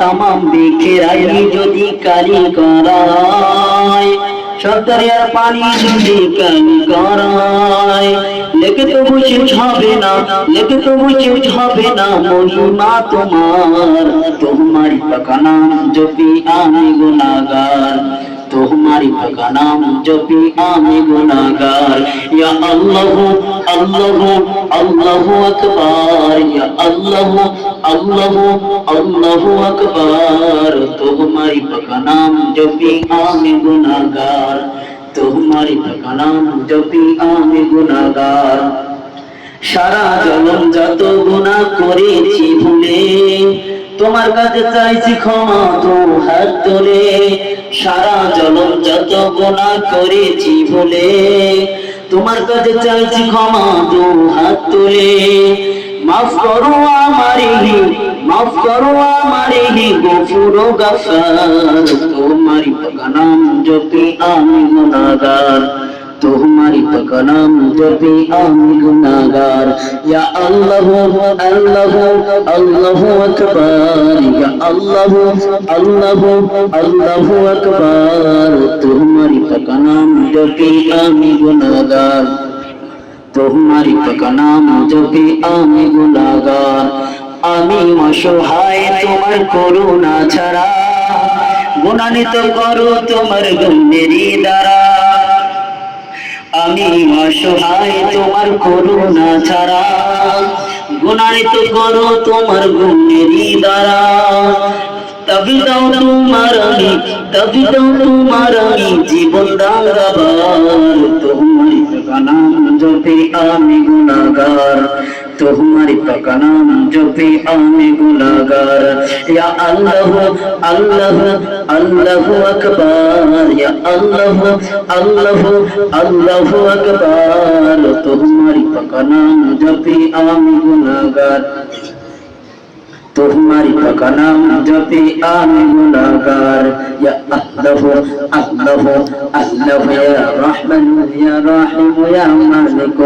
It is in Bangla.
তামাম বিখেরাই যদি কালি করায় সরকারের পানি যদি কালি করায় লেগে তবু বুঝে হবে না, লেগে তবু বুঝে হবে না, মহিমা তোমার। তোমারি পাকানা যদি আমি গুনাগার তোমারি পাকা নাম জপি আমি গুনাগার ইয়া আল্লাহ আল্লাহ আল্লাহ আকবার। ইয়া আল্লাহ আল্লাহ আল্লাহ আকবার। তোমারি পাকা নাম জপি আমি গুনাগার তোমারি পাকা নাম জপি আমি সারা জনম যত গুণা করেছি ভুলে তোমার কাছে চাইছি ক্ষমা, তো হাত তোলে। সারা জনম যত গুণা করেছি বলে তোমার কাছে চাইছি ক্ষমা, তো হাত তোলে। মাফ করো আমারে মাফ করো আমারে গফুর গাফার। তোমারি নাম জপি আমি গুনাহগার। তোমারি পাকা নাম জপি আমি গুনাহগার ইয়া আল্লাহ আল্লাহ আল্লাহ আকবার ইয়া আল্লাহ আল্লাহ আল্লাহ আকবার তোমারি পাকা নাম জপি আমি গুনাহগার তোমারি পাকা নাম জপি আমি গুনাহগার আমি অসহায়, তোমার করুণা ছাড়া গুণান্বিত করো তোমার গণ্যেরই দ্বারা। আমি অসহায় তোমার করুণা ছাড়া। গুণান্বিত করো তোমার গুণেরই দ্বারা। তবে দাও তোমার আমি, তবে দাও তোমার আমি জীবন দাঙ্গাবার তোমার নাম জপে আমি গুণাগার। তোমারি পাকা জপে আমি গুনাহগার ইয়া আল্লাহ আল্লাহ আল্লাহ আকবার। আল্লাহ আল্লাহ আল্লাহ আকবার। তোমারি পাকা নাম আমি ইয়া আল্লাহ আল্লাহ আল্লাহ রহমান, ইয়া মালিক